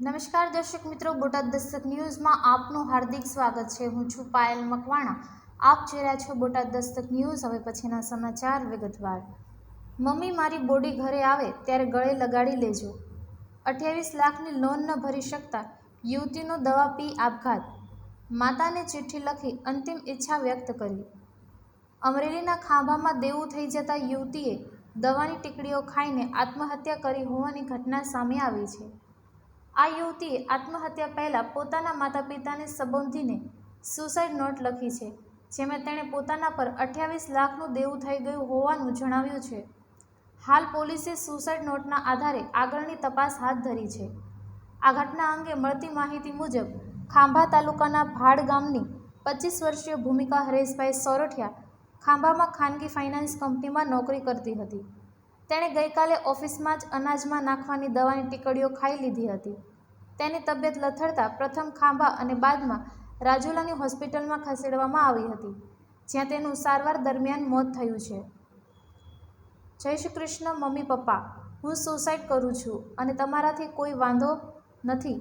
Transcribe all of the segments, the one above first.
નમસ્કાર દર્શક મિત્રો, બોટાદ દસ્તક ન્યૂઝમાં આપનું હાર્દિક સ્વાગત છે. હું છું પાયલ મકવાણા. આપ જોઈ રહ્યા છો બોટાદ દસ્તક ન્યૂઝ. હવે પછીના સમાચાર વિગતવાર. મમ્મી મારી બોડી ઘરે આવે ત્યારે ગળે લગાડી લેજો. અઠ્યાવીસ લાખની લોન ન ભરી શકતા યુવતીનો દવા પી આપઘાત. માતાને ચિઠ્ઠી લખી અંતિમ ઈચ્છા વ્યક્ત કરી. અમરેલીના ખાંભામાં દેવું થઈ જતા યુવતીએ દવાની ટીકડીઓ ખાઈને આત્મહત્યા કરી હોવાની ઘટના સામે આવી છે. આ યુવતીએ આત્મહત્યા પહેલાં પોતાના માતા પિતાને સંબોધીને સુસાઇડ નોટ લખી છે, જેમાં તેણે પોતાના પર અઠ્યાવીસ લાખનું દેવું થઈ ગયું હોવાનું જણાવ્યું છે. હાલ પોલીસે સુસાઇડ નોટના આધારે આગળની તપાસ હાથ ધરી છે. આ ઘટના અંગે મળતી માહિતી મુજબ, ખાંભા તાલુકાના ભાડ ગામની પચીસ વર્ષીય ભૂમિકા હરેશભાઈ સોરઠિયા ખાંભામાં ખાનગી ફાઇનાન્સ કંપનીમાં નોકરી કરતી હતી. તેણે ગઈકાલે ઓફિસમાં જ અનાજમાં નાખવાની દવાની ટીકડીઓ ખાઈ લીધી હતી. તેની તબિયત લથડતા પ્રથમ ખાંભા અને બાદમાં રાજુલાની હોસ્પિટલમાં ખસેડવામાં આવી હતી, જ્યાં તેનું સારવાર દરમિયાન મોત થયું છે. જય શ્રી કૃષ્ણ, મમ્મી, પપ્પા, હું સુસાઇડ કરું છું અને તમારાથી કોઈ વાંધો નથી.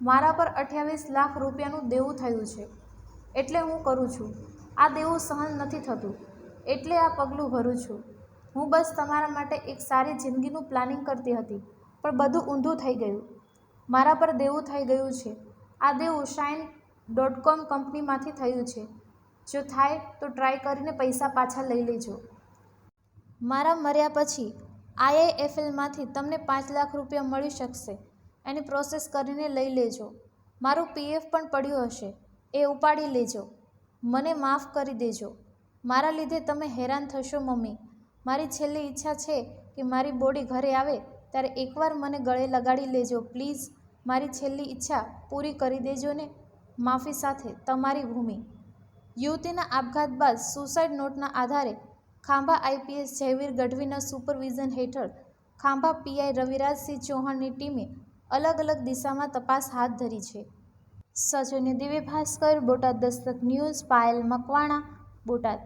મારા પર અઠ્યાવીસ લાખ રૂપિયાનું દેવું થયું છે. એટલે હું કરું છું. આ દેવું સહન નથી થતું. એટલે આ પગલું ભરું છું. હું બસ તમારા માટે એક સારી જિંદગીનું પ્લાનિંગ કરતી હતી, પણ બધું ઊંધું થઈ ગયું. મારા પર દેવું થઈ ગયું છે. આ દેવું શાઇન ડોટ કોમ કંપનીમાંથી થયું છે. જો થાય તો ટ્રાય કરીને પૈસા પાછા લઈ લેજો. મારા મર્યા પછી આઈઆઈએફએલમાંથી તમને પાંચ લાખ રૂપિયા મળી શકશે. એની પ્રોસેસ કરીને લઈ લેજો. મારું પીએફ પણ પડ્યું હશે. એ ઉપાડી લેજો. મને માફ કરી દેજો. મારા લીધે તમે હેરાન થશો, મમ્મી. મારી છેલ્લી ઈચ્છા છે કે મારી બોડી ઘરે આવે, ત્યારે એકવાર મને ગળે લગાડી લેજો. પ્લીઝ, મારી છેલ્લી ઈચ્છા પૂરી કરી દેજો ને. માફી સાથે, તમારી ભૂમિ. યુવતીના આપઘાત બાદ સુસાઇડ નોટના આધારે ખાંભા આઈપીએસ જયવીર ગઢવીના સુપરવિઝન હેઠળ ખાંભા પીઆઈ રવિરાજસિંહ ચૌહાણની ટીમે અલગ અલગ દિશામાં તપાસ હાથ ધરી છે. સચિને દિવ્ય ભાસ્કર બોટાદ દસ્તક ન્યૂઝ, પાયલ મકવાણા, બોટાદ.